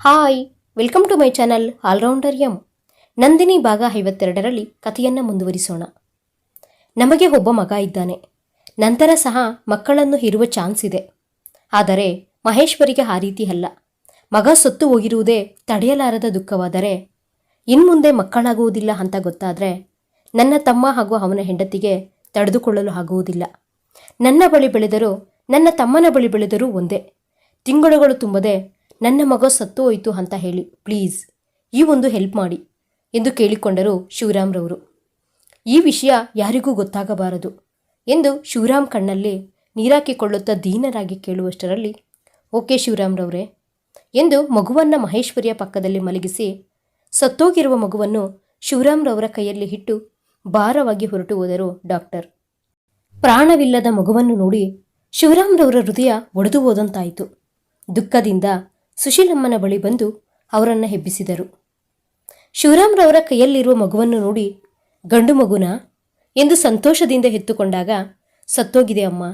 Hi, welcome to my channel allrounder M. Nandini ಭಾಗ ಐವತ್ತೆರಡರಲ್ಲಿ ಕಥೆಯನ್ನು ಮುಂದುವರಿಸೋಣ. ನಮಗೆ ಒಬ್ಬ ಮಗ ಇದ್ದಾನೆ. ನಂತರ ಸಹ ಮಕ್ಕಳನ್ನು ಇರುವ ಚಾನ್ಸ್ ಇದೆ. ಆದರೆ ಮಹೇಶ್ವರಿಗೆ ಆ ರೀತಿ ಅಲ್ಲ. ಮಗ ಸತ್ತು ಹೋಗಿರುವುದೇ ತಡೆಯಲಾರದ ದುಃಖವಾದರೆ ಇನ್ಮುಂದೆ ಮಕ್ಕಳಾಗುವುದಿಲ್ಲ ಅಂತ ಗೊತ್ತಾದರೆ ನನ್ನ ತಮ್ಮ ಹಾಗೂ ಅವನ ಹೆಂಡತಿಗೆ ತಡೆದುಕೊಳ್ಳಲು ಆಗುವುದಿಲ್ಲ. ನನ್ನ ಬಳಿ ಬೆಳೆದರೂ, ನನ್ನ ತಮ್ಮನ ಬಳಿ ಬೆಳೆದರೂ ಒಂದೇ. ತಿಂಗಳುಗಳು ತುಂಬದೆ ನನ್ನ ಮಗ ಸತ್ತು ಹೋಯಿತು ಅಂತ ಹೇಳಿ, ಪ್ಲೀಸ್, ಈ ಒಂದು ಹೆಲ್ಪ್ ಮಾಡಿ, ಎಂದು ಕೇಳಿಕೊಂಡರು ಶಿವರಾಮ್ರವರು ಈ ವಿಷಯ ಯಾರಿಗೂ ಗೊತ್ತಾಗಬಾರದು ಎಂದು ಶಿವರಾಮ್ ಕಣ್ಣಲ್ಲಿ ನೀರಾಕಿಕೊಳ್ಳುತ್ತಾ ದೀನರಾಗಿ ಕೇಳುವಷ್ಟರಲ್ಲಿ, ಓಕೆ ಶಿವರಾಮ್ರವರೇ ಎಂದು ಮಗುವನ್ನು ಮಹೇಶ್ವರಿಯ ಪಕ್ಕದಲ್ಲಿ ಮಲಗಿಸಿ, ಸತ್ತೋಗಿರುವ ಮಗುವನ್ನು ಶಿವರಾಮ್ರವರ ಕೈಯಲ್ಲಿ ಇಟ್ಟು ಭಾರವಾಗಿ ಹೊರಟು ಹೋದರು ಡಾಕ್ಟರ್. ಪ್ರಾಣವಿಲ್ಲದ ಮಗುವನ್ನು ನೋಡಿ ಶಿವರಾಮ್ರವರ ಹೃದಯ ಒಡೆದು ಹೋದಂತಾಯಿತು. ದುಃಖದಿಂದ ಸುಶೀಲಮ್ಮನ ಬಳಿ ಬಂದು ಅವರನ್ನು ಹೆಬ್ಬಿಸಿದರು. ಶಿವರಾಮ್ರವರ ಕೈಯಲ್ಲಿರುವ ಮಗುವನ್ನು ನೋಡಿ, ಗಂಡು ಮಗುನ? ಎಂದು ಸಂತೋಷದಿಂದ ಎತ್ತುಕೊಂಡಾಗ ಸತ್ತೋಗಿದೆ ಅಮ್ಮ.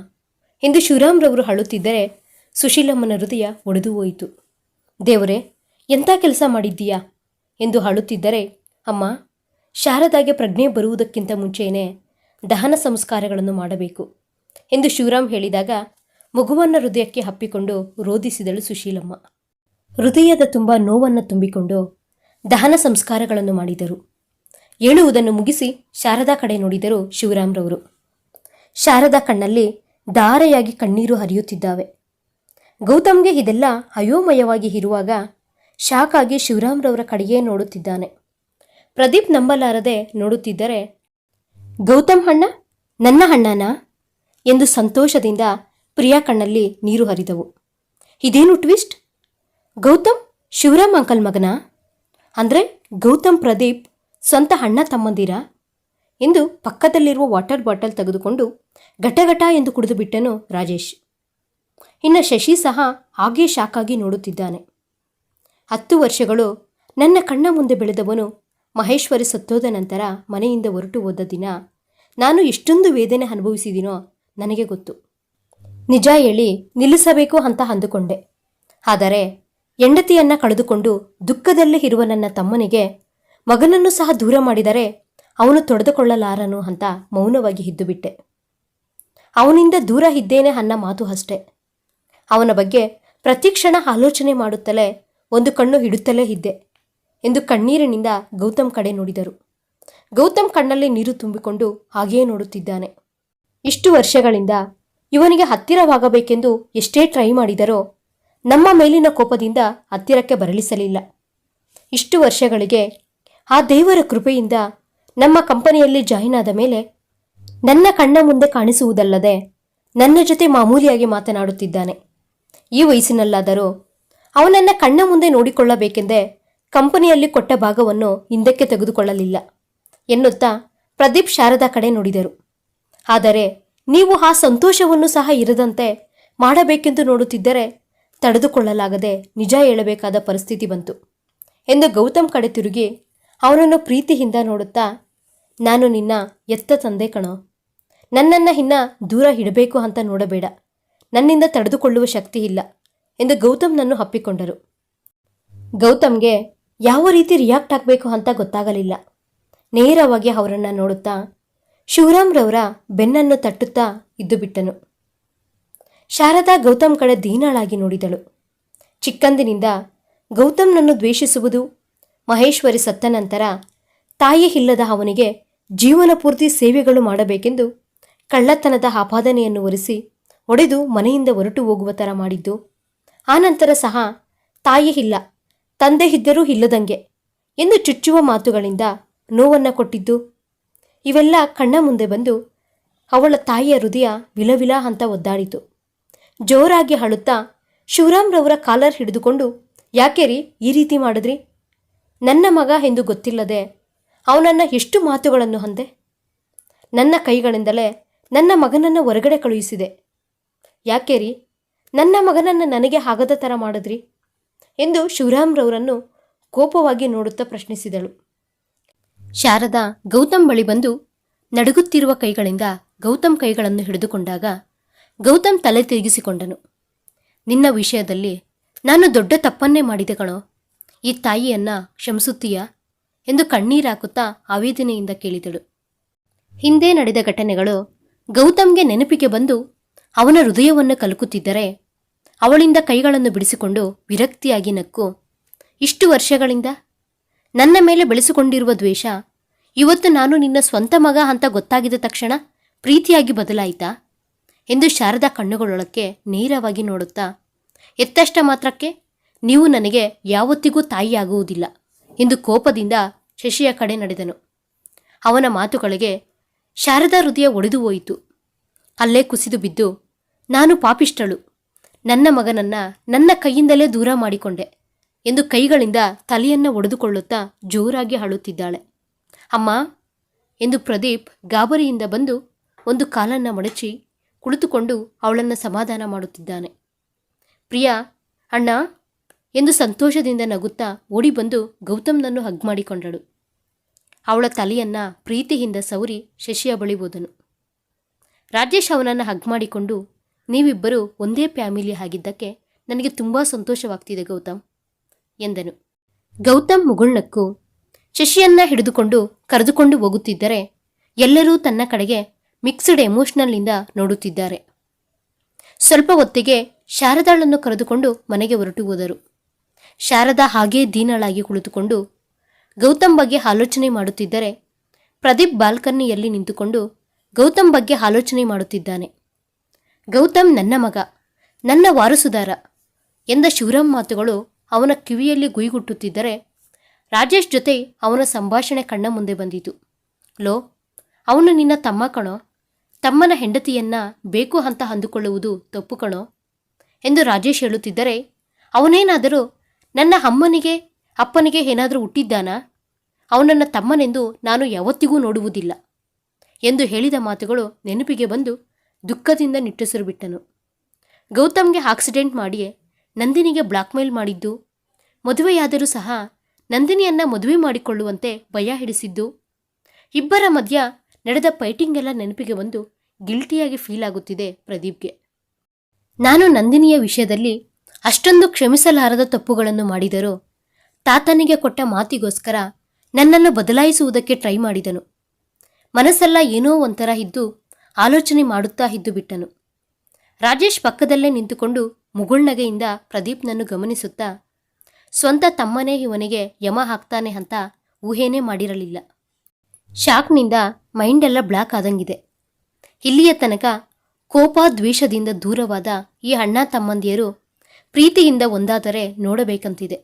ಎಂದು ಶಿವರಾಮ್ರವರು ಹಳುತ್ತಿದ್ದರೆ ಸುಶೀಲಮ್ಮನ ಹೃದಯ ಒಡೆದು ಹೋಯಿತು. ದೇವರೇ, ಎಂಥ ಕೆಲಸ ಮಾಡಿದ್ದೀಯಾ? ಎಂದು ಹಳುತ್ತಿದ್ದರೆ ಅಮ್ಮ, ಶಾರದಾಗೆ ಪ್ರಜ್ಞೆ ಬರುವುದಕ್ಕಿಂತ ಮುಂಚೆಯೇ ದಹನ ಸಂಸ್ಕಾರಗಳನ್ನು ಮಾಡಬೇಕು ಎಂದು ಶಿವರಾಮ್ ಹೇಳಿದಾಗ, ಮಗುವನ್ನ ಹೃದಯಕ್ಕೆ ಹಪ್ಪಿಕೊಂಡು ರೋಧಿಸಿದಳು ಸುಶೀಲಮ್ಮ. ಹೃದಯದ ತುಂಬ ನೋವನ್ನು ತುಂಬಿಕೊಂಡು ದಹನ ಸಂಸ್ಕಾರಗಳನ್ನು ಮಾಡಿದರು. ಹೇಳುವುದನ್ನು ಮುಗಿಸಿ ಶಾರದಾ ಕಡೆ ನೋಡಿದರು ಶಿವರಾಮ್ರವರು. ಶಾರದಾ ಕಣ್ಣಲ್ಲಿ ಧಾರೆಯಾಗಿ ಕಣ್ಣೀರು ಹರಿಯುತ್ತಿದ್ದಾವೆ. ಗೌತಮ್ಗೆ ಇದೆಲ್ಲ ಅಯೋಮಯವಾಗಿ ಇರುವಾಗ ಶಾಕ್ ಆಗಿ ಶಿವರಾಮ್ರವರ ಕಡೆಯೇ ನೋಡುತ್ತಿದ್ದಾನೆ. ಪ್ರದೀಪ್ ನಂಬಲಾರದೆ ನೋಡುತ್ತಿದ್ದರೆ, ಗೌತಮ್ ಹಣ್ಣ ನನ್ನ ಹಣ್ಣನಾ ಎಂದು ಸಂತೋಷದಿಂದ ಪ್ರಿಯಾ ಕಣ್ಣಲ್ಲಿ ನೀರು ಹರಿದವು. ಇದೇನು ಟ್ವಿಸ್ಟ್? ಗೌತಮ್, ಶಿವರಾಮ್ ಅಂಕಲ್ ಮಗನ? ಅಂದರೆ ಗೌತಮ್ ಪ್ರದೀಪ್ ಸ್ವಂತ ಅಣ್ಣ ತಮ್ಮಂದಿರ? ಎಂದು ಪಕ್ಕದಲ್ಲಿರುವ ವಾಟರ್ ಬಾಟಲ್ ತೆಗೆದುಕೊಂಡು ಘಟಘಟ ಎಂದು ಕುಡಿದು ಬಿಟ್ಟನು ರಾಜೇಶ್. ಇನ್ನು ಶಶಿ ಸಹ ಹಾಗೇ ಶಾಕಾಗಿ ನೋಡುತ್ತಿದ್ದಾನೆ. ಹತ್ತು ವರ್ಷಗಳು ನನ್ನ ಕಣ್ಣ ಮುಂದೆ ಬೆಳೆದವನು ಮಹೇಶ್ವರಿ ಸತ್ತೋದ ನಂತರ ಮನೆಯಿಂದ ಹೊರಟು ಹೋದ ದಿನ ನಾನು ಎಷ್ಟೊಂದು ವೇದನೆ ಅನುಭವಿಸಿದಿನೋ ನನಗೆ ಗೊತ್ತು. ನಿಜ ಹೇಳಿ ನಿಲ್ಲಿಸಬೇಕು ಅಂತ ಅಂದುಕೊಂಡೆ. ಆದರೆ ಹೆಂಡತಿಯನ್ನ ಕಳೆದುಕೊಂಡು ದುಃಖದಲ್ಲೇ ಇರುವ ನನ್ನ ತಮ್ಮನಿಗೆ ಮಗನನ್ನು ಸಹ ದೂರ ಮಾಡಿದರೆ ಅವನು ತೊಡೆದುಕೊಳ್ಳಲಾರನು ಅಂತ ಮೌನವಾಗಿ ಇದ್ದುಬಿಟ್ಟೆ. ಅವನಿಂದ ದೂರ ಇದ್ದೇನೆ ಅನ್ನ ಮಾತು ಅಷ್ಟೆ. ಅವನ ಬಗ್ಗೆ ಪ್ರತಿಕ್ಷಣ ಆಲೋಚನೆ ಮಾಡುತ್ತಲೇ ಒಂದು ಕಣ್ಣು ಹಿಡುತ್ತಲೇ ಇದ್ದೆ ಎಂದು ಕಣ್ಣೀರಿನಿಂದ ಗೌತಮ್ ಕಡೆ ನೋಡಿದರು. ಗೌತಮ್ ಕಣ್ಣಲ್ಲಿ ನೀರು ತುಂಬಿಕೊಂಡು ಹಾಗೆಯೇ ನೋಡುತ್ತಿದ್ದಾನೆ. ಇಷ್ಟು ವರ್ಷಗಳಿಂದ ಇವನಿಗೆ ಹತ್ತಿರವಾಗಬೇಕೆಂದು ಎಷ್ಟೇ ಟ್ರೈ ಮಾಡಿದರೋ ನಮ್ಮ ಮೇಲಿನ ಕೋಪದಿಂದ ಹತ್ತಿರಕ್ಕೆ ಬರಲಿಸಲಿಲ್ಲ. ಇಷ್ಟು ವರ್ಷಗಳಿಗೆ ಆ ದೇವರ ಕೃಪೆಯಿಂದ ನಮ್ಮ ಕಂಪನಿಯಲ್ಲಿ ಜಾಯಿನ್ ಆದ ಮೇಲೆ ನನ್ನ ಕಣ್ಣ ಮುಂದೆ ಕಾಣಿಸುವುದಲ್ಲದೆ ನನ್ನ ಜೊತೆ ಮಾಮೂಲಿಯಾಗಿ ಮಾತನಾಡುತ್ತಿದ್ದಾನೆ. ಈ ವಯಸ್ಸಿನಲ್ಲಾದರೂ ಅವನನ್ನ ಕಣ್ಣ ಮುಂದೆ ನೋಡಿಕೊಳ್ಳಬೇಕೆಂದೇ ಕಂಪನಿಯಲ್ಲಿ ಕೊಟ್ಟ ಭಾಗವನ್ನು ಹಿಂದಕ್ಕೆ ತೆಗೆದುಕೊಳ್ಳಲಿಲ್ಲ ಎನ್ನುತ್ತಾ ಪ್ರದೀಪ್ ಶಾರದಾ ಕಡೆ ನೋಡಿದರು. ಆದರೆ ನೀವು ಆ ಸಂತೋಷವನ್ನು ಸಹ ಇರದಂತೆ ಮಾಡಬೇಕೆಂದು ನೋಡುತ್ತಿದ್ದರೆ ತಡೆದುಕೊಳ್ಳಲಾಗದೆ ನಿಜ ಹೇಳಬೇಕಾದ ಪರಿಸ್ಥಿತಿ ಬಂತು. ಎಂದು ಗೌತಮ್ ಕಡೆ ತಿರುಗಿ, ಅವನನ್ನು ಪ್ರೀತಿಯಿಂದ ನೋಡುತ್ತಾ, ನಾನು ನಿನ್ನ ಎತ್ತ ತಂದೆ ಕಣೋ. ನನ್ನನ್ನು ಇನ್ನ ದೂರ ಇಡಬೇಕು ಅಂತ ನೋಡಬೇಡ. ನನ್ನಿಂದ ತಡೆದುಕೊಳ್ಳುವ ಶಕ್ತಿ ಇಲ್ಲ ಎಂದು ಗೌತಮ್ನನ್ನು ಹಪ್ಪಿಕೊಂಡರು ಗೌತಮ್ಗೆ ಯಾವ ರೀತಿ ರಿಯಾಕ್ಟ್ ಆಗಬೇಕು ಅಂತ ಗೊತ್ತಾಗಲಿಲ್ಲ. ನೇರವಾಗಿ ಅವರನ್ನು ನೋಡುತ್ತಾ, ಶಿವರಾಮ್ರವರ ಬೆನ್ನನ್ನು ತಟ್ಟುತ್ತಾ ಇದ್ದು ಬಿಟ್ಟನು. ಶಾರದಾ ಗೌತಮ್ ಕಡೆ ದೀನಳಾಗಿ ನೋಡಿದಳು. ಚಿಕ್ಕಂದಿನಿಂದ ಗೌತಮ್ನನ್ನು ದ್ವೇಷಿಸುವುದು, ಮಹೇಶ್ವರಿ ಸತ್ತ ನಂತರ ತಾಯಿ ಇಲ್ಲದ ಅವನಿಗೆ ಜೀವನ ಪೂರ್ತಿ ಸೇವೆಗಳು ಮಾಡಬೇಕೆಂದು ಕಳ್ಳತನದ ಆಪಾದನೆಯನ್ನು ಒರೆಸಿ ಒಡೆದು ಮನೆಯಿಂದ ಹೊರಟು ಹೋಗುವ ಥರ ಮಾಡಿದ್ದು ಆನಂತರ ಸಹ ತಾಯಿ ಇಲ್ಲ, ತಂದೆ ಇದ್ದರೂ ಇಲ್ಲದಂಗೆ ಎಂದು ಚುಚ್ಚುವ ಮಾತುಗಳಿಂದ ನೋವನ್ನು ಕೊಟ್ಟಿದ್ದು, ಇವೆಲ್ಲ ಕಣ್ಣ ಮುಂದೆ ಬಂದು ಅವಳ ತಾಯಿಯ ಹೃದಯ ವಿಲವಿಲ ಅಂತ ಒದ್ದಾಡಿತು. ಜೋರಾಗಿ ಅಳುತ್ತಾ ಶಿವರಾಮ್ರವರ ಕಾಲರ್ ಹಿಡಿದುಕೊಂಡು ಯಾಕೆ ರೀ ಈ ರೀತಿ ಮಾಡಿದ್ರಿ? ನನ್ನ ಮಗ ಎಂದು ಗೊತ್ತಿಲ್ಲದೆ ಅವನನ್ನು ಎಷ್ಟು ಮಾತುಗಳನ್ನು ಅಂದೆ? ನನ್ನ ಕೈಗಳಿಂದಲೇ ನನ್ನ ಮಗನನ್ನು ಹೊರಗಡೆ ಕಳುಹಿಸಿದೆ. ಯಾಕೆ ರೀ ನನ್ನ ಮಗನನ್ನು ನನಗೆ ಆಗದ ಥರ ಮಾಡಿದ್ರಿ? ಎಂದು ಶಿವರಾಮ್ರವರನ್ನು ಕೋಪವಾಗಿ ನೋಡುತ್ತಾ ಪ್ರಶ್ನಿಸಿದಳು. ಶಾರದಾ ಗೌತಮ್ ಬಳಿ ಬಂದು ನಡುಗುತ್ತಿರುವ ಕೈಗಳಿಂದ ಗೌತಮ್ ಕೈಗಳನ್ನು ಹಿಡಿದುಕೊಂಡಾಗ ಗೌತಮ್ ತಲೆ ತಿರುಗಿಸಿಕೊಂಡನು. ನಿನ್ನ ವಿಷಯದಲ್ಲಿ ನಾನು ದೊಡ್ಡ ತಪ್ಪನ್ನೇ ಮಾಡಿದೆ ಕಣೋ. ಈ ತಾಯಿಯನ್ನ ಕ್ಷಮಿಸುತ್ತೀಯಾ ಎಂದು ಕಣ್ಣೀರಾಕುತ್ತಾ ಆವೇದನೆಯಿಂದ ಕೇಳಿದಳು. ಹಿಂದೆ ನಡೆದ ಘಟನೆಗಳು ಗೌತಮ್ಗೆ ನೆನಪಿಗೆ ಬಂದು ಅವನ ಹೃದಯವನ್ನು ಕಲುಕುತ್ತಿದ್ದರೆ ಅವಳಿಂದ ಕೈಗಳನ್ನು ಬಿಡಿಸಿಕೊಂಡು ವಿರಕ್ತಿಯಾಗಿ ನಕ್ಕು, ಇಷ್ಟು ವರ್ಷಗಳಿಂದ ನನ್ನ ಮೇಲೆ ಬೆಳೆಸಿಕೊಂಡಿರುವ ದ್ವೇಷ ಇವತ್ತು ನಾನು ನಿನ್ನ ಸ್ವಂತ ಮಗ ಅಂತ ಗೊತ್ತಾಗಿದ ತಕ್ಷಣ ಪ್ರೀತಿಯಾಗಿ ಬದಲಾಯಿತಾ? ಎಂದು ಶಾರದಾ ಕಣ್ಣುಗಳೊಳಕ್ಕೆ ನೇರವಾಗಿ ನೋಡುತ್ತಾ, ಎತ್ತಷ್ಟ ಮಾತ್ರಕ್ಕೆ? ನೀವು ನನಗೆ ಯಾವತ್ತಿಗೂ ತಾಯಿಯಾಗುವುದಿಲ್ಲ ಎಂದು ಕೋಪದಿಂದ ಶಶಿಯ ಕಡೆ ನಡೆದನು. ಅವನ ಮಾತುಗಳಿಗೆ ಶಾರದಾ ಹೃದಯ ಒಡೆದು ಹೋಯಿತು. ಅಲ್ಲೇ ಕುಸಿದು ಬಿದ್ದು, ನಾನು ಪಾಪಿಷ್ಟಳು ನನ್ನ ಮಗನನ್ನ ನನ್ನ ಕೈಯಿಂದಲೇ ದೂರ ಮಾಡಿಕೊಂಡೆ ಎಂದು ಕೈಗಳಿಂದ ತಲೆಯನ್ನು ಒಡೆದುಕೊಳ್ಳುತ್ತಾ ಜೋರಾಗಿ ಅಳುತ್ತಿದ್ದಾಳೆ. ಅಮ್ಮ ಎಂದು ಪ್ರದೀಪ್ ಗಾಬರಿಯಿಂದ ಬಂದು ಒಂದು ಕಾಲನ್ನು ಮಡಚಿ ಕುಳಿತುಕೊಂಡು ಅವಳನ್ನು ಸಮಾಧಾನ ಮಾಡುತ್ತಿದ್ದಾನೆ. ಪ್ರಿಯಾ, ಅಣ್ಣ, ಎಂದು ಸಂತೋಷದಿಂದ ನಗುತ್ತಾ ಓಡಿ ಬಂದು ಗೌತಮ್ನನ್ನು ಹಗ್ ಮಾಡಿಕೊಂಡಳು. ಅವಳ ತಲೆಯನ್ನ ಪ್ರೀತಿಯಿಂದ ಸೌರಿ ಶಶಿಯ ಬಳಿ ಹೋದನು. ರಾಜೇಶ್ ಅವನನ್ನು ಹಗ್ ಮಾಡಿಕೊಂಡು, ನೀವಿಬ್ಬರು ಒಂದೇ ಫ್ಯಾಮಿಲಿ ಆಗಿದ್ದಕ್ಕೆ ನನಗೆ ತುಂಬ ಸಂತೋಷವಾಗ್ತಿದೆ ಗೌತಮ್, ಎಂದನು. ಗೌತಮ್ ಮುಗುಳ್ನಕ್ಕು ಶಶಿಯನ್ನ ಹಿಡಿದುಕೊಂಡು ಕರೆದುಕೊಂಡು ಹೋಗುತ್ತಿದ್ದರೆ ಎಲ್ಲರೂ ತನ್ನ ಕಡೆಗೆ ಮಿಕ್ಸ್ಡ್ ಎಮೋಷನಲ್ನಿಂದ ನೋಡುತ್ತಿದ್ದಾರೆ. ಸ್ವಲ್ಪ ಹೊತ್ತಿಗೆ ಶಾರದಾಳನ್ನು ಕರೆದುಕೊಂಡು ಮನೆಗೆ ಹೊರಟು ಹೋದರು. ಶಾರದಾ ಹಾಗೇ ದೀನಳಾಗಿ ಕುಳಿತುಕೊಂಡು ಗೌತಮ್ ಬಗ್ಗೆ ಆಲೋಚನೆ ಮಾಡುತ್ತಿದ್ದರೆ ಪ್ರದೀಪ್ ಬಾಲ್ಕನಿಯಲ್ಲಿ ನಿಂತುಕೊಂಡು ಗೌತಮ್ ಬಗ್ಗೆ ಆಲೋಚನೆ ಮಾಡುತ್ತಿದ್ದಾನೆ. ಗೌತಮ್ ನನ್ನ ಮಗ, ನನ್ನ ವಾರಸುದಾರ ಎಂದ ಶಿವರಾಮ್ ಮಾತುಗಳು ಅವನ ಕಿವಿಯಲ್ಲಿ ಗುಯ್ಗುಟ್ಟುತ್ತಿದ್ದರೆ ರಾಜೇಶ್ ಜೊತೆ ಅವನ ಸಂಭಾಷಣೆ ಕಣ್ಣ ಮುಂದೆ ಬಂದಿತು. ಲೋ, ಅವನು ನಿನ್ನ ತಮ್ಮ ಕಣೋ? ತಮ್ಮನ ಹೆಂಡತಿಯನ್ನ ಬೇಕು ಅಂತ ಅಂದುಕೊಳ್ಳುವುದು ತಪ್ಪು ಕಣೋ ಎಂದು ರಾಜೇಶ್ ಹೇಳುತ್ತಿದ್ದರೆ, ಅವನೇನಾದರೂ ನನ್ನ ಅಮ್ಮನಿಗೆ, ಅಪ್ಪನಿಗೆ ಏನಾದರೂ ಹುಟ್ಟಿದ್ದಾನಾ? ಅವನನ್ನ ತಮ್ಮನೆಂದು ನಾನು ಯಾವತ್ತಿಗೂ ನೋಡುವುದಿಲ್ಲ ಎಂದು ಹೇಳಿದ ಮಾತುಗಳು ನೆನಪಿಗೆ ಬಂದು ದುಃಖದಿಂದ ನಿಟ್ಟುಸಿರು ಬಿಟ್ಟನು ಗೌತಮ್ಗೆ ಆಕ್ಸಿಡೆಂಟ್ ಮಾಡಿಯೇ ನಂದಿನಿಗೆ ಬ್ಲಾಕ್ಮೇಲ್ ಮಾಡಿದ್ದು, ಮದುವೆಯಾದರೂ ಸಹ ನಂದಿನಿಯನ್ನ ಮದುವೆ ಮಾಡಿಕೊಳ್ಳುವಂತೆ ಭಯ ಹಿಡಿಸಿದ್ದು, ಇಬ್ಬರ ಮಧ್ಯ ನಡೆದ ಫೈಟಿಂಗ್ ಎಲ್ಲ ನೆನಪಿಗೆ ಬಂದು ಗಿಲ್ಟಿಯಾಗಿ ಫೀಲ್ ಆಗುತ್ತಿದೆ ಪ್ರದೀಪ್ಗೆ. ನಾನು ನಂದಿನಿಯ ವಿಷಯದಲ್ಲಿ ಅಷ್ಟೊಂದು ಕ್ಷಮಿಸಲಾರದ ತಪ್ಪುಗಳನ್ನು ಮಾಡಿದರೂ ತಾತನಿಗೆ ಕೊಟ್ಟ ಮಾತಿಗೋಸ್ಕರ ನನ್ನನ್ನು ಬದಲಾಯಿಸುವುದಕ್ಕೆ ಟ್ರೈ ಮಾಡಿದನು. ಮನಸ್ಸೆಲ್ಲ ಏನೋ ಒಂಥರ ಇದ್ದು ಆಲೋಚನೆ ಮಾಡುತ್ತಾ ಇದ್ದು ಬಿಟ್ಟನು. ರಾಜೇಶ್ ಪಕ್ಕದಲ್ಲೇ ನಿಂತುಕೊಂಡು ಮುಗುಳ್ನಗೆಯಿಂದ ಪ್ರದೀಪ್ನನ್ನು ಗಮನಿಸುತ್ತಾ, ಸ್ವಂತ ತಮ್ಮನೇ ಇವನಿಗೆ ಯಮ ಹಾಕ್ತಾನೆ ಅಂತ ಊಹೆನೇ ಮಾಡಿರಲಿಲ್ಲ. ಶಾಕ್ನಿಂದ ಎಲ್ಲ ಬ್ಲಾಕ್ ಆದಂಗಿದೆ. ಇಲ್ಲಿಯ ತನಕ ಕೋಪ ದ್ವೇಷದಿಂದ ದೂರವಾದ ಈ ಅಣ್ಣ ತಮ್ಮಂದಿಯರು ಪ್ರೀತಿಯಿಂದ ಒಂದಾದರೆ ನೋಡಬೇಕಂತಿದೆ.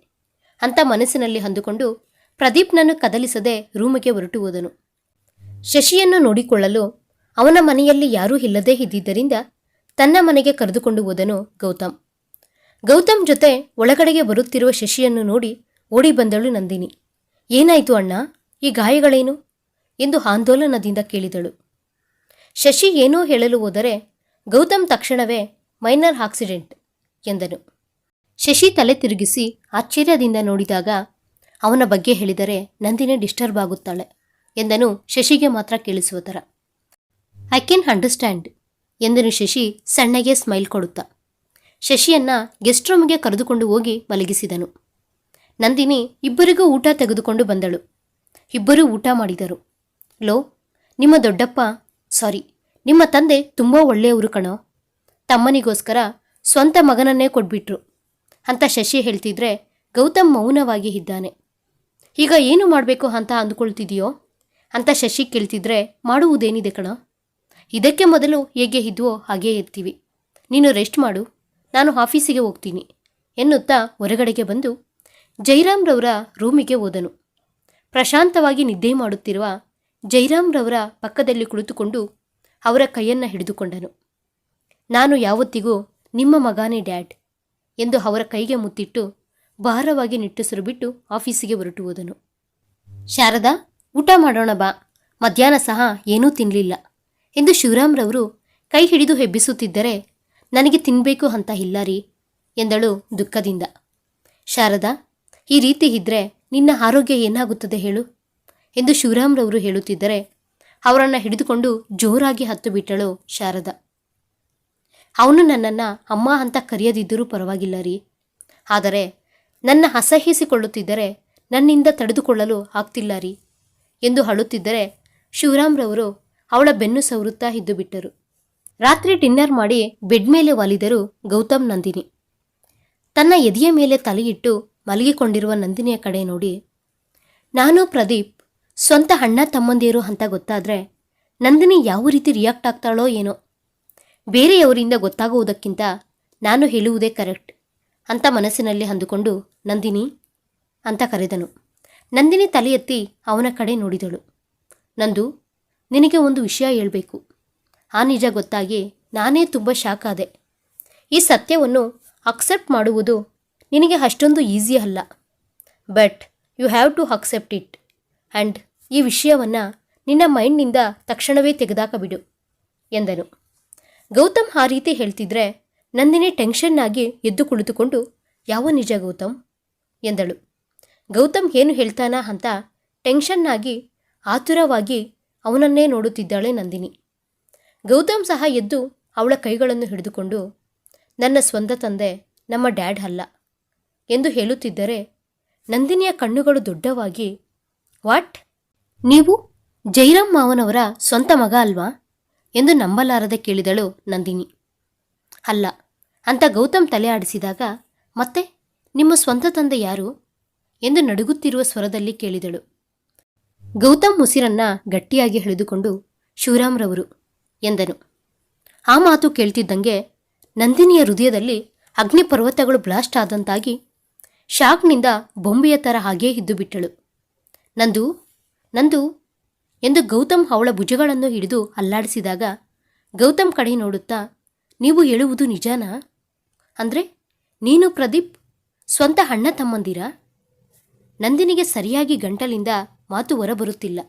ಅಂತ ಮನಸ್ಸಿನಲ್ಲಿ ಅಂದುಕೊಂಡು ಪ್ರದೀಪ್ನನ್ನು ಕದಲಿಸದೆ ರೂಮಿಗೆ ಹೊರಟು ಹೋದನು. ಶಶಿಯನ್ನು ನೋಡಿಕೊಳ್ಳಲು ಅವನ ಮನೆಯಲ್ಲಿ ಯಾರೂ ಇಲ್ಲದೇ ಇದ್ದಿದ್ದರಿಂದ ತನ್ನ ಮನೆಗೆ ಕರೆದುಕೊಂಡು ಹೋದನು ಗೌತಮ್. ಗೌತಮ್ ಜೊತೆ ಒಳಗಡೆಗೆ ಬರುತ್ತಿರುವ ಶಶಿಯನ್ನು ನೋಡಿ ಓಡಿ ಬಂದಳು ನಂದಿನಿ. ಏನಾಯಿತು ಅಣ್ಣ? ಈ ಗಾಯಗಳೇನು? ಎಂದು ಆಂದೋಲನದಿಂದ ಕೇಳಿದಳು. ಶಶಿ ಏನೋ ಹೇಳಲು ಹೋದರೆ, ಗೌತಮ್ ತಕ್ಷಣವೇ ಮೈನರ್ ಆಕ್ಸಿಡೆಂಟ್ ಎಂದನು. ಶಶಿ ತಲೆ ತಿರುಗಿಸಿ ಆಶ್ಚರ್ಯದಿಂದ ನೋಡಿದಾಗ, ಅವನ ಬಗ್ಗೆ ಹೇಳಿದರೆ ನಂದಿನಿ ಡಿಸ್ಟರ್ಬ್ ಆಗುತ್ತಾಳೆ ಎಂದನು ಶಶಿಗೆ ಮಾತ್ರ ಕೇಳಿಸುವ ಥರ. ಐ ಕ್ಯಾನ್ ಅಂಡರ್ಸ್ಟ್ಯಾಂಡ್ ಎಂದನು ಶಶಿ ಸಣ್ಣಗೆ ಸ್ಮೈಲ್ ಕೊಡುತ್ತಾ. ಶಶಿಯನ್ನ ಗೆಸ್ಟ್ ರೂಮ್ಗೆ ಕರೆದುಕೊಂಡು ಹೋಗಿ ಮಲಗಿಸಿದನು. ನಂದಿನಿ ಇಬ್ಬರಿಗೂ ಊಟ ತೆಗೆದುಕೊಂಡು ಬಂದಳು. ಇಬ್ಬರೂ ಊಟ ಮಾಡಿದರು. ಲೋ ನಿಮ್ಮ ದೊಡ್ಡಪ್ಪ, ಸಾರಿ, ನಿಮ್ಮ ತಂದೆ ತುಂಬ ಒಳ್ಳೆಯವರು ಕಣೋ. ತಮ್ಮನಿಗೋಸ್ಕರ ಸ್ವಂತ ಮಗನನ್ನೇ ಕೊಟ್ಬಿಟ್ರು. ಅಂತ ಶಶಿ ಹೇಳ್ತಿದ್ರೆ ಗೌತಮ್ ಮೌನವಾಗಿ ಇದ್ದಾನೆ. ಈಗ ಏನು ಮಾಡಬೇಕು ಅಂತ ಅಂದುಕೊಳ್ತಿದೆಯೋ? ಅಂತ ಶಶಿ ಕೇಳ್ತಿದ್ರೆ ಮಾಡುವುದೇನಿದೆ ಕಣ? ಇದಕ್ಕೆ ಮೊದಲು ಹೇಗೆ ಇದ್ವೋ ಹಾಗೇ ಇರ್ತೀವಿ. ನೀನು ರೆಸ್ಟ್ ಮಾಡು, ನಾನು ಆಫೀಸಿಗೆ ಹೋಗ್ತೀನಿ, ಎನ್ನುತ್ತಾ ಹೊರಗಡೆಗೆ ಬಂದು ಜೈರಾಮ್ರವರ ರೂಮಿಗೆ ಹೋದನು. ಪ್ರಶಾಂತವಾಗಿ ನಿದ್ದೆ ಮಾಡುತ್ತಿರುವ ಜೈರಾಮ್ರವರ ಪಕ್ಕದಲ್ಲಿ ಕುಳಿತುಕೊಂಡು ಅವರ ಕೈಯನ್ನು ಹಿಡಿದುಕೊಂಡನು. ನಾನು ಯಾವತ್ತಿಗೂ ನಿಮ್ಮ ಮಗಾನೇ ಡ್ಯಾಡ್ ಎಂದು ಅವರ ಕೈಗೆ ಮುತ್ತಿಟ್ಟು ಭಾರವಾಗಿ ನಿಟ್ಟುಸಿರು ಬಿಟ್ಟು ಆಫೀಸಿಗೆ ಹೊರಟು ಹೋದನು. ಶಾರದಾ, ಊಟ ಮಾಡೋಣ ಬಾ. ಮಧ್ಯಾಹ್ನ ಸಹ ಏನೂ ತಿನ್ನಲಿಲ್ಲ ಎಂದು ಶಿವರಾಮ್ರವರು ಕೈ ಹಿಡಿದು ಹೆಬ್ಬಿಸುತ್ತಿದ್ದರೆ ನನಗೆ ತಿನ್ನಬೇಕು ಅಂತ ಇಲ್ಲ ರೀ ಎಂದಳು ದುಃಖದಿಂದ. ಶಾರದಾ, ಈ ರೀತಿ ಇದ್ರೆ ನಿನ್ನ ಆರೋಗ್ಯ ಏನಾಗುತ್ತದೆ ಹೇಳು. ಎಂದು ಶಿವರಾಮ್ರವರು ಹೇಳುತ್ತಿದ್ದರೆ, ಅವರನ್ನು ಹಿಡಿದುಕೊಂಡು ಜೋರಾಗಿ ಹತ್ತು ಬಿಟ್ಟಳು ಶಾರದಾ. ಅವನು ನನ್ನನ್ನು ಅಮ್ಮ ಅಂತ ಕರೆಯದಿದ್ದರೂ ಪರವಾಗಿಲ್ಲ ರೀ. ಆದರೆ ನನ್ನ ಅಸಹ್ಯಿಸಿಕೊಳ್ಳುತ್ತಿದ್ದರೆ ನನ್ನಿಂದ ತಡೆದುಕೊಳ್ಳಲು ಆಗ್ತಿಲ್ಲ ರೀ ಎಂದು ಅಳುತ್ತಿದ್ದರೆ ಶಿವರಾಮ್ರವರು ಅವಳ ಬೆನ್ನು ಸವರುತ್ತಾ ಇದ್ದು ಬಿಟ್ಟರು ರಾತ್ರಿ ಡಿನ್ನರ್ ಮಾಡಿ ಬೆಡ್ ಮೇಲೆ ವಾಲಿದರು ಗೌತಮ್ ನಂದಿನಿ. ತನ್ನ ಎದೆಯ ಮೇಲೆ ತಲೆಯಿಟ್ಟು ಮಲಗಿಕೊಂಡಿರುವ ನಂದಿನಿಯ ಕಡೆ ನೋಡಿ, ನಾನು ಪ್ರದೀಪ್ ಸ್ವಂತ ಅಣ್ಣ ತಮ್ಮಂದಿರು ಅಂತ ಗೊತ್ತಾದರೆ ನಂದಿನಿ ಯಾವ ರೀತಿ ರಿಯಾಕ್ಟ್ ಆಗ್ತಾಳೋ ಏನೋ. ಬೇರೆಯವರಿಂದ ಗೊತ್ತಾಗುವುದಕ್ಕಿಂತ ನಾನು ಹೇಳುವುದೇ ಕರೆಕ್ಟ್ ಅಂತ ಮನಸ್ಸಿನಲ್ಲಿ ಅಂದುಕೊಂಡು ನಂದಿನಿ ಅಂತ ಕರೆದನು. ನಂದಿನಿ ತಲೆ ಎತ್ತಿ ಅವನ ಕಡೆ ನೋಡಿದಳು. ನಂದು, ನಿನಗೆ ಒಂದು ವಿಷಯ ಹೇಳಬೇಕು. ಆ ನಿಜ ಗೊತ್ತಾಗಿ ನಾನೇ ತುಂಬ ಶಾಕ್ ಆದೆ. ಈ ಸತ್ಯವನ್ನು ಅಕ್ಸೆಪ್ಟ್ ಮಾಡುವುದು ನಿನಗೆ ಅಷ್ಟೊಂದು ಈಸಿ ಅಲ್ಲ. But you have to accept it and ಈ ವಿಷಯವನ್ನು ನಿನ್ನ ಮೈಂಡ್ನಿಂದ ತಕ್ಷಣವೇ ತೆಗೆದಾಕಬಿಡು, ಎಂದನು. ಗೌತಮ್ ಆ ರೀತಿ ಹೇಳ್ತಿದ್ರೆ ನಂದಿನಿ ಟೆನ್ಷನ್ ಆಗಿ ಎದ್ದು ಕುಳಿತುಕೊಂಡು, ಯಾವ ನಿಜ ಗೌತಮ್? ಎಂದಳು. ಗೌತಮ್ ಏನು ಹೇಳ್ತಾನ ಅಂತ ಟೆನ್ಷನ್ ಆಗಿ ಆತುರವಾಗಿ ಅವನನ್ನೇ ನೋಡುತ್ತಿದ್ದಾಳೆ ನಂದಿನಿ. ಗೌತಮ್ ಸಹ ಎದ್ದು ಅವಳ ಕೈಗಳನ್ನು ಹಿಡಿದುಕೊಂಡು, ನನ್ನ ಸ್ವಂತ ತಂದೆ, ನಮ್ಮ ಡ್ಯಾಡ್ ಅಲ್ಲ ಎಂದು ಹೇಳುತ್ತಿದ್ದರೆ ನಂದಿನಿಯ ಕಣ್ಣುಗಳು ದೊಡ್ಡವಾಗಿ, ವಾಟ್? ನೀವು ಜೈರಾಮ್ ಮಾವನವರ ಸ್ವಂತ ಮಗ ಅಲ್ವಾ? ಎಂದು ನಂಬಲಾರದೆ ಕೇಳಿದಳು ನಂದಿನಿ. ಅಲ್ಲ, ಅಂತ ಗೌತಮ್ ತಲೆ ಆಡಿಸಿದಾಗ, ಮತ್ತೆ ನಿಮ್ಮ ಸ್ವಂತ ತಂದೆ ಯಾರು? ಎಂದು ನಡುಗುತ್ತಿರುವ ಸ್ವರದಲ್ಲಿ ಕೇಳಿದಳು. ಗೌತಮ್ ಉಸಿರನ್ನ ಗಟ್ಟಿಯಾಗಿ ಹಿಡಿದುಕೊಂಡು ಶಿವರಾಮ್ರವರು ಎಂದನು. ಆ ಮಾತು ಕೇಳ್ತಿದ್ದಂಗೆ ನಂದಿನಿಯ ಹೃದಯದಲ್ಲಿ ಅಗ್ನಿಪರ್ವತಗಳು ಬ್ಲಾಸ್ಟ್ ಆದಂತಾಗಿ ಶಾಕ್ನಿಂದ ಬೊಂಬೆಯ ಥರ ಹಾಗೇ ಇದ್ದು ಬಿಟ್ಟಳು. ನಂದು ನಂದು ಎಂದು ಗೌತಮ್ ಅವಳ ಭುಜಗಳನ್ನು ಹಿಡಿದು ಅಲ್ಲಾಡಿಸಿದಾಗ ಗೌತಮ್ ಕಡೆ ನೋಡುತ್ತಾ, ನೀವು ಹೇಳುವುದು ನಿಜಾನಾ? ಅಂದರೆ ನೀನು ಪ್ರದೀಪ್ ಸ್ವಂತ ಅಣ್ಣ ತಮ್ಮಂದಿರ? ನಂದಿನಿಗೆ ಸರಿಯಾಗಿ ಗಂಟಲಿಂದ ಮಾತು ಹೊರಬರುತ್ತಿಲ್ಲ.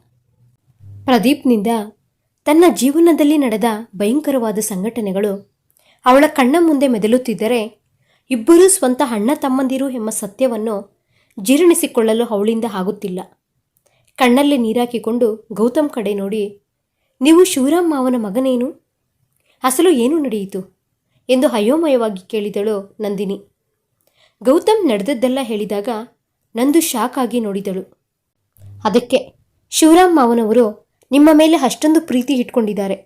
ಪ್ರದೀಪ್ನಿಂದ ತನ್ನ ಜೀವನದಲ್ಲಿ ನಡೆದ ಭಯಂಕರವಾದ ಸಂಘಟನೆಗಳು ಅವಳ ಕಣ್ಣ ಮುಂದೆ ಮೆದಲುತ್ತಿದ್ದರೆ ಇಬ್ಬರೂ ಸ್ವಂತ ಅಣ್ಣ ತಮ್ಮಂದಿರು ಎಂಬ ಸತ್ಯವನ್ನು ಜೀರ್ಣಿಸಿಕೊಳ್ಳಲು ಅವಳಿಂದ ಆಗುತ್ತಿಲ್ಲ. ಕಣ್ಣಲ್ಲಿ ನೀರಾಕಿಕೊಂಡು ಗೌತಮ್ ಕಡೆ ನೋಡಿ, ನೀವು ಶಿವರಾಮ್ ಮಾವನ ಮಗನೇನು? ಅಸಲು ಏನು ನಡೆಯಿತು? ಎಂದು ಅಯೋಮಯವಾಗಿ ಕೇಳಿದಳು ನಂದಿನಿ. ಗೌತಮ್ ನಡೆದದ್ದೆಲ್ಲ ಹೇಳಿದಾಗ ನಂದು ಶಾಕ್ ಆಗಿ ನೋಡಿದಳು. ಅದಕ್ಕೆ ಶಿವರಾಮ್ ಮಾವನವರು ನಿಮ್ಮ ಮೇಲೆ ಅಷ್ಟೊಂದು ಪ್ರೀತಿ ಇಟ್ಕೊಂಡಿದ್ದಾರೆ.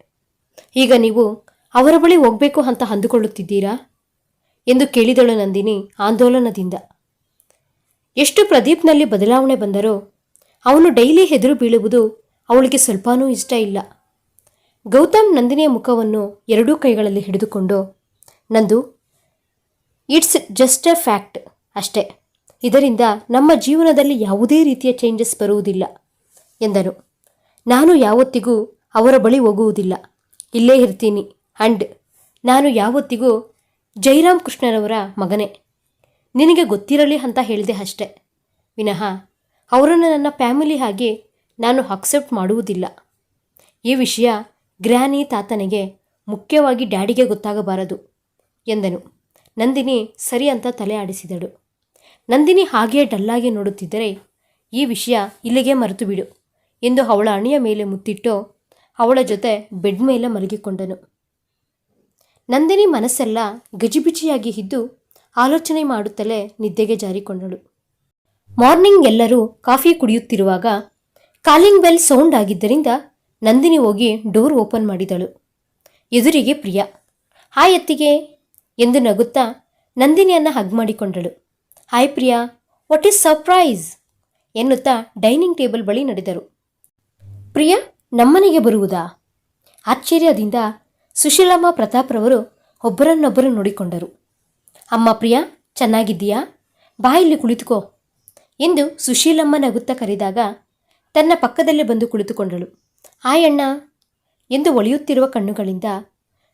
ಈಗ ನೀವು ಅವರ ಬಳಿ ಹೋಗಬೇಕು ಅಂತ ಅಂದುಕೊಳ್ಳುತ್ತಿದ್ದೀರಾ? ಎಂದು ಕೇಳಿದಳು ನಂದಿನಿ ಆಂದೋಲನದಿಂದ. ಎಷ್ಟು ಪ್ರದೀಪ್ನಲ್ಲಿ ಬದಲಾವಣೆ ಬಂದರೋ ಅವನು ಡೈಲಿ ಹೆದರು ಬೀಳುವುದು ಅವಳಿಗೆ ಸ್ವಲ್ಪನೂ ಇಷ್ಟ ಇಲ್ಲ. ಗೌತಮ್ ನಂದಿನಿಯ ಮುಖವನ್ನು ಎರಡೂ ಕೈಗಳಲ್ಲಿ ಹಿಡಿದುಕೊಂಡು, ನಂದು, ಇಟ್ಸ್ ಜಸ್ಟ್ ಎ ಫ್ಯಾಕ್ಟ್ ಅಷ್ಟೇ. ಇದರಿಂದ ನಮ್ಮ ಜೀವನದಲ್ಲಿ ಯಾವುದೇ ರೀತಿಯ ಚೇಂಜಸ್ ಬರುವುದಿಲ್ಲ, ಎಂದನು. ನಾನು ಯಾವತ್ತಿಗೂ ಅವರ ಬಳಿ ಹೋಗುವುದಿಲ್ಲ. ಇಲ್ಲೇ ಇರ್ತೀನಿ. ಅಂಡ್ ನಾನು ಯಾವತ್ತಿಗೂ ಜೈರಾಮ್ ಕೃಷ್ಣರವರ ಮಗನೇ. ನಿನಗೆ ಗೊತ್ತಿರಲಿ ಅಂತ ಹೇಳಿದೆ ಅಷ್ಟೆ. ವಿನಃ ಅವರನ್ನು ನನ್ನ ಫ್ಯಾಮಿಲಿ ಹಾಗೆ ನಾನು ಅಕ್ಸೆಪ್ಟ್ ಮಾಡುವುದಿಲ್ಲ. ಈ ವಿಷಯ ಗ್ರ್ಯಾನಿ ತಾತನಿಗೆ ಮುಖ್ಯವಾಗಿ ಡ್ಯಾಡಿಗೆ ಗೊತ್ತಾಗಬಾರದು, ಎಂದನು. ನಂದಿನಿ ಸರಿ ಅಂತ ತಲೆ ಆಡಿಸಿದಳು. ನಂದಿನಿ ಹಾಗೆಯೇ ಡಲ್ಲಾಗಿ ನೋಡುತ್ತಿದ್ದರೆ ಈ ವಿಷಯ ಇಲ್ಲಿಗೆ ಮರೆತು ಬಿಡು ಎಂದು ಅವಳ ಅಣಿಯ ಮೇಲೆ ಮುತ್ತಿಟ್ಟು ಅವಳ ಜೊತೆ ಬೆಡ್ ಮೇಲೆ ಮಲಗಿಕೊಂಡನು. ನಂದಿನಿ ಮನಸ್ಸೆಲ್ಲ ಗಜಿಬಿಜಿಯಾಗಿ ಇದ್ದು ಆಲೋಚನೆ ಮಾಡುತ್ತಲೇ ನಿದ್ದೆಗೆ ಜಾರಿಕೊಂಡಳು. ಮಾರ್ನಿಂಗ್ ಎಲ್ಲರೂ ಕಾಫಿ ಕುಡಿಯುತ್ತಿರುವಾಗ ಕಾಲಿಂಗ್ ಬೆಲ್ ಸೌಂಡ್ ಆಗಿದ್ದರಿಂದ ನಂದಿನಿ ಹೋಗಿ ಡೋರ್ ಓಪನ್ ಮಾಡಿದಳು. ಎದುರಿಗೆ ಪ್ರಿಯಾ. ಹಾಯ್ ಎತ್ತಿಗೆ ಎಂದು ನಗುತ್ತಾ ನಂದಿನಿಯನ್ನು hug ಮಾಡಿಕೊಂಡಳು. Hi Priya, what is surprise? ಎನ್ನುತ್ತಾ ಡೈನಿಂಗ್ ಟೇಬಲ್ ಬಳಿ ನಡೆದರು. ಪ್ರಿಯಾ, ನಮ್ಮನೆಗೆ ಬರುವುದಾ? ಆಶ್ಚರ್ಯದಿಂದ ಸುಶೀಲಮ್ಮ ಪ್ರತಾಪ್ರವರು ಒಬ್ಬರನ್ನೊಬ್ಬರು ನೋಡಿಕೊಂಡರು. ಅಮ್ಮ ಪ್ರಿಯಾ, ಚೆನ್ನಾಗಿದ್ದೀಯಾ? ಬಾಯಲ್ಲಿ ಕುಳಿತುಕೋ. ಎಂದು ಸುಶೀಲಮ್ಮ ನಗುತ್ತಾ ಕರೆದಾಗ ತನ್ನ ಪಕ್ಕದಲ್ಲೇ ಬಂದು ಕುಳಿತುಕೊಂಡಳು. ಆಯಣ್ಣ, ಎಂದು ಒಳೆಯುತ್ತಿರುವ ಕಣ್ಣುಗಳಿಂದ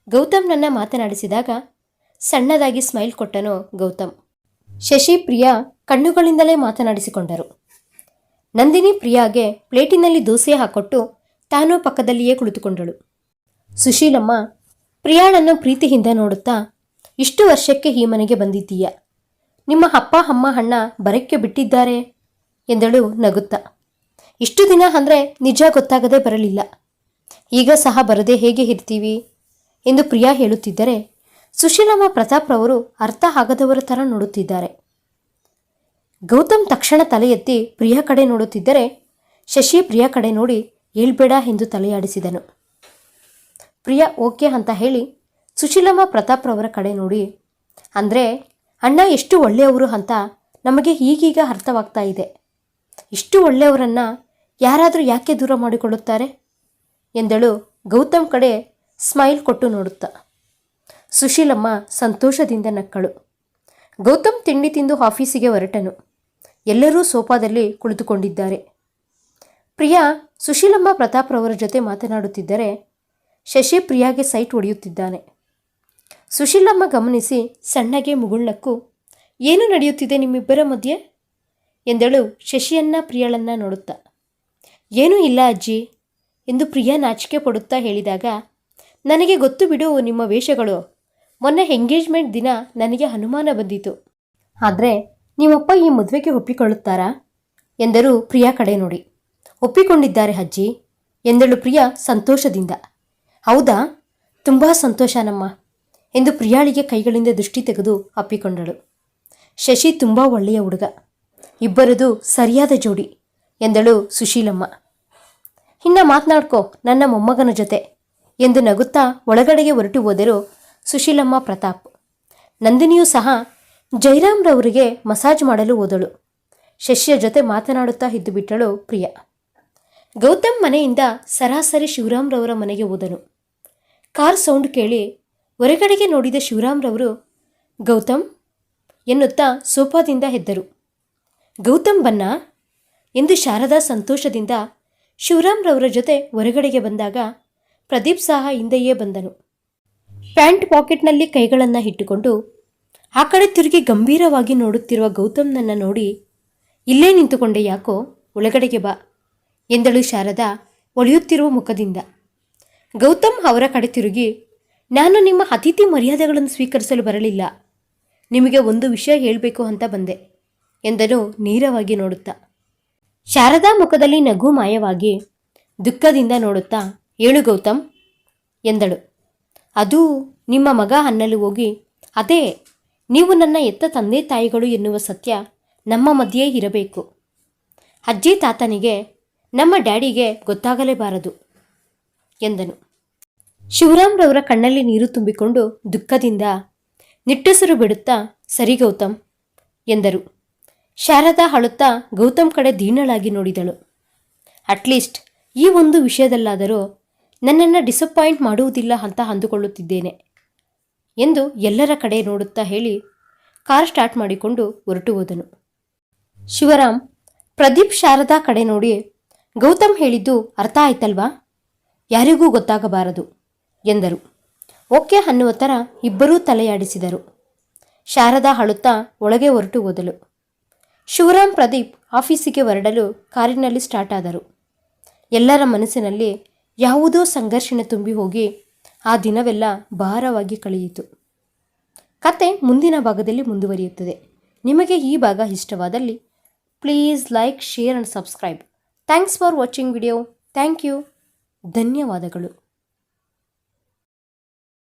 ಗೌತಮ್ ನನ್ನ ಮಾತನಾಡಿಸಿದಾಗ ಸಣ್ಣದಾಗಿ ಸ್ಮೈಲ್ ಕೊಟ್ಟನು ಗೌತಮ್. ಶಶಿ ಪ್ರಿಯಾ ಕಣ್ಣುಗಳಿಂದಲೇ ಮಾತನಾಡಿಸಿಕೊಂಡರು. ನಂದಿನಿ ಪ್ರಿಯಾಗೆ ಪ್ಲೇಟಿನಲ್ಲಿ ದೋಸೆ ಹಾಕೊಟ್ಟು ತಾನೂ ಪಕ್ಕದಲ್ಲಿಯೇ ಕುಳಿತುಕೊಂಡಳು. ಸುಶೀಲಮ್ಮ, ಪ್ರಿಯಾಳನ್ನು ಪ್ರೀತಿಯಿಂದ ನೋಡುತ್ತಾ ಇಷ್ಟು ವರ್ಷಕ್ಕೆ ಈ ಮನೆಗೆ ಬಂದಿದ್ದೀಯ? ನಿಮ್ಮ ಅಪ್ಪ, ಅಮ್ಮ, ಅಣ್ಣ ಬರಕ್ಕೆ ಬಿಟ್ಟಿದ್ದಾರೆ? ಎಂದಳು ನಗುತ್ತಾ. ಇಷ್ಟು ದಿನ ಅಂದರೆ ನಿಜ ಗೊತ್ತಾಗದೆ ಬರಲಿಲ್ಲ. ಈಗ ಸಹ ಬರದೆ ಹೇಗೆ ಇರ್ತೀವಿ? ಎಂದು ಪ್ರಿಯಾ ಹೇಳುತ್ತಿದ್ದರೆ, ಸುಶೀಲಮ್ಮ ಪ್ರತಾಪ್ ರವರು ಅರ್ಥ ಆಗದವರ ಥರ ನೋಡುತ್ತಿದ್ದಾರೆ. ಗೌತಮ್ ತಕ್ಷಣ ತಲೆ ಎತ್ತಿ ಪ್ರಿಯಾ ಕಡೆ ನೋಡುತ್ತಿದ್ದರೆ, ಶಶಿ ಪ್ರಿಯಾ ಕಡೆ ನೋಡಿ, ಹೇಳ್ಬೇಡ ಎಂದು ತಲೆಯಾಡಿಸಿದನು. ಪ್ರಿಯಾ ಓಕೆ ಅಂತ ಹೇಳಿ ಸುಶೀಲಮ್ಮ ಪ್ರತಾಪ್ ರವರ ಕಡೆ ನೋಡಿ, ಅಂದರೆ ಅಣ್ಣ ಎಷ್ಟು ಒಳ್ಳೆಯವರು ಅಂತ ನಮಗೆ ಈಗೀಗ ಅರ್ಥವಾಗ್ತಾ ಇದೆ. ಇಷ್ಟು ಒಳ್ಳೆಯವರನ್ನು ಯಾರಾದರೂ ಯಾಕೆ ದೂರ ಮಾಡಿಕೊಳ್ಳುತ್ತಾರೆ? ಎಂದಳು ಗೌತಮ್ ಕಡೆ ಸ್ಮೈಲ್ ಕೊಟ್ಟು ನೋಡುತ್ತಾ. ಸುಶೀಲಮ್ಮ ಸಂತೋಷದಿಂದ ನಕ್ಕಳು. ಗೌತಮ್ ತಿಂಡಿ ತಿಂದು ಆಫೀಸಿಗೆ ಹೊರಟನು. ಎಲ್ಲರೂ ಸೋಫಾದಲ್ಲಿ ಕುಳಿತುಕೊಂಡಿದ್ದಾರೆ. ಪ್ರಿಯಾ, ಸುಶೀಲಮ್ಮ ಪ್ರತಾಪ್ರವರ ಜೊತೆ ಮಾತನಾಡುತ್ತಿದ್ದರೆ ಶಶಿ ಪ್ರಿಯಾಗೆ ಸೈಟ್ ಹೊಡೆಯುತ್ತಿದ್ದಾನೆ. ಸುಶೀಲಮ್ಮ ಗಮನಿಸಿ ಸಣ್ಣಗೆ ಮುಗುಳ್ನಕ್ಕು, ಏನು ನಡೆಯುತ್ತಿದೆ ನಿಮ್ಮಿಬ್ಬರ ಮಧ್ಯೆ? ಎಂದಳು ಶಶಿಯನ್ನ ಪ್ರಿಯಳನ್ನ ನೋಡುತ್ತಾ. ಏನೂ ಇಲ್ಲ ಅಜ್ಜಿ, ಎಂದು ಪ್ರಿಯಾ ನಾಚಿಕೆ ಪಡುತ್ತಾ ಹೇಳಿದಾಗ, ನನಗೆ ಗೊತ್ತು ಬಿಡು ನಿಮ್ಮ ವೇಷಗಳು. ಮೊನ್ನೆ ಎಂಗೇಜ್ಮೆಂಟ್ ದಿನ ನನಗೆ ಅನುಮಾನ ಬಂದಿತು ಆದರೆ ನಿಮ್ಮಪ್ಪ ಈ ಮದುವೆಗೆ ಒಪ್ಪಿಕೊಳ್ಳುತ್ತಾರಾ? ಎಂದರು ಪ್ರಿಯಾ ಕಡೆ ನೋಡಿ. ಒಪ್ಪಿಕೊಂಡಿದ್ದಾರೆ ಅಜ್ಜಿ, ಎಂದಳು ಪ್ರಿಯಾ ಸಂತೋಷದಿಂದ. ಹೌದಾ? ತುಂಬ ಸಂತೋಷನಮ್ಮ. ಎಂದು ಪ್ರಿಯಾಳಿಗೆ ಕೈಗಳಿಂದ ದೃಷ್ಟಿ ತೆಗೆದು ಅಪ್ಪಿಕೊಂಡಳು. ಶಶಿ ತುಂಬ ಒಳ್ಳೆಯ ಹುಡುಗ. ಇಬ್ಬರದು ಸರಿಯಾದ ಜೋಡಿ ಎಂದಳು ಸುಶೀಲಮ್ಮ. ಇನ್ನ ಮಾತನಾಡ್ಕೋ ನನ್ನ ಮೊಮ್ಮಗನ ಜೊತೆ ಎಂದು ನಗುತ್ತಾ ಒಳಗಡೆಗೆ ಹೊರಟು ಹೋದರು ಸುಶೀಲಮ್ಮ ಪ್ರತಾಪ್. ನಂದಿನಿಯೂ ಸಹ ಜೈರಾಮ್ರವರಿಗೆ ಮಸಾಜ್ ಮಾಡಲು ಹೋದಳು. ಶಶಿಯ ಜೊತೆ ಮಾತನಾಡುತ್ತಾ ಇದ್ದು ಬಿಟ್ಟಳು ಪ್ರಿಯಾ. ಗೌತಮ್ ಮನೆಯಿಂದ ಸರಾಸರಿ ಶಿವರಾಮ್ರವರ ಮನೆಗೆ ಹೋದನು. ಕಾರ್ ಸೌಂಡ್ ಕೇಳಿ ಹೊರಗಡೆಗೆ ನೋಡಿದ ಶಿವರಾಮ್ರವರು, ಗೌತಮ್, ಎನ್ನುತ್ತಾ ಸೋಫಾದಿಂದ ಹೆದ್ದರು. ಗೌತಮ್ ಬನ್ನ? ಎಂದು ಶಾರದಾ ಸಂತೋಷದಿಂದ ಶಿವರಾಮ್ರವರ ಜೊತೆ ಹೊರಗಡೆಗೆ ಬಂದಾಗ ಪ್ರದೀಪ್ ಸಹ ಹಿಂದೆಯೇ ಬಂದನು. ಪ್ಯಾಂಟ್ ಪಾಕೆಟ್ನಲ್ಲಿ ಕೈಗಳನ್ನು ಇಟ್ಟುಕೊಂಡು ಆ ಕಡೆ ತಿರುಗಿ ಗಂಭೀರವಾಗಿ ನೋಡುತ್ತಿರುವ ಗೌತಮ್ನನ್ನು ನೋಡಿ, ಇಲ್ಲೇ ನಿಂತುಕೊಂಡೆ ಯಾಕೋ? ಒಳಗಡೆಗೆ ಬಾ, ಎಂದಳು ಶಾರದಾ ಒಳೆಯುತ್ತಿರುವ ಮುಖದಿಂದ. ಗೌತಮ್ ಅವರ ಕಡೆ ತಿರುಗಿ ನಾನು ನಿಮ್ಮ ಅತಿಥಿ ಮರ್ಯಾದೆಗಳನ್ನು ಸ್ವೀಕರಿಸಲು ಬರಲಿಲ್ಲ. ನಿಮಗೆ ಒಂದು ವಿಷಯ ಹೇಳಬೇಕು ಅಂತ ಬಂದೆ, ಎಂದನು ನೇರವಾಗಿ ನೋಡುತ್ತಾ. ಶಾರದಾ ಮುಖದಲ್ಲಿ ನಗು ಮಾಯವಾಗಿ ದುಃಖದಿಂದ ನೋಡುತ್ತಾ, ಏಳು ಗೌತಮ್, ಎಂದಳು. ಅದು ನಿಮ್ಮ ಮಗ ಅನ್ನಲು ಹೋಗಿ, ಅದೇ, ನೀವು ನನ್ನ ಎತ್ತ ತಂದೆ ತಾಯಿಗಳು ಎನ್ನುವ ಸತ್ಯ ನಮ್ಮ ಮಧ್ಯೆ ಇರಬೇಕು. ಅಜ್ಜಿ ತಾತನಿಗೆ, ನಮ್ಮ ಡ್ಯಾಡಿಗೆ ಗೊತ್ತಾಗಲೇಬಾರದು, ಎಂದನು. ಶಿವರಾಮ್ರವರ ಕಣ್ಣಲ್ಲಿ ನೀರು ತುಂಬಿಕೊಂಡು ದುಃಖದಿಂದ ನಿಟ್ಟುಸಿರು ಬಿಡುತ್ತಾ, ಸರಿ ಗೌತಮ್, ಎಂದರು. ಶಾರದಾ ಅಳುತ್ತಾ ಗೌತಮ್ ಕಡೆ ದೀನಳಾಗಿ ನೋಡಿದಳು. ಅಟ್ಲೀಸ್ಟ್ ಈ ಒಂದು ವಿಷಯದಲ್ಲಾದರೂ ನನ್ನನ್ನು ಡಿಸಪಾಯಿಂಟ್ ಮಾಡುವುದಿಲ್ಲ ಅಂತ ಅಂದುಕೊಳ್ಳುತ್ತಿದ್ದೇನೆ, ಎಂದು ಎಲ್ಲರ ಕಡೆ ನೋಡುತ್ತಾ ಹೇಳಿ ಕಾರ್ ಸ್ಟಾರ್ಟ್ ಮಾಡಿಕೊಂಡು ಹೊರಟು ಹೋದನು. ಶಿವರಾಮ್, ಪ್ರದೀಪ್ ಶಾರದಾ ಕಡೆ ನೋಡಿ ಗೌತಮ್ ಹೇಳಿದ್ದು ಅರ್ಥ ಆಯ್ತಲ್ವಾ? ಯಾರಿಗೂ ಗೊತ್ತಾಗಬಾರದು. ಎಂದರು. ಓಕೆ ಅನ್ನುವ ಥರ ಇಬ್ಬರೂ ತಲೆಯಾಡಿಸಿದರು. ಶಾರದಾ ಅಳುತ್ತಾ ಒಳಗೆ ಹೊರಟು ಹೋದಳು. ಶಿವರಾಮ್ ಪ್ರದೀಪ್ ಆಫೀಸಿಗೆ ಹೊರಡಲು ಕಾರಿನಲ್ಲಿ ಸ್ಟಾರ್ಟ್ ಆದರು. ಎಲ್ಲರ ಮನಸ್ಸಿನಲ್ಲಿ ಯಾವುದೋ ಸಂಘರ್ಷಣೆ ತುಂಬಿ ಹೋಗಿ ಆ ದಿನವೆಲ್ಲ ಭಾರವಾಗಿ ಕಳೆಯಿತು. ಕತೆ ಮುಂದಿನ ಭಾಗದಲ್ಲಿ ಮುಂದುವರಿಯುತ್ತದೆ. ನಿಮಗೆ ಈ ಭಾಗ ಇಷ್ಟವಾದಲ್ಲಿ please like, share and subscribe. Thanks for watching video. Thank you. ಧನ್ಯವಾದಗಳು.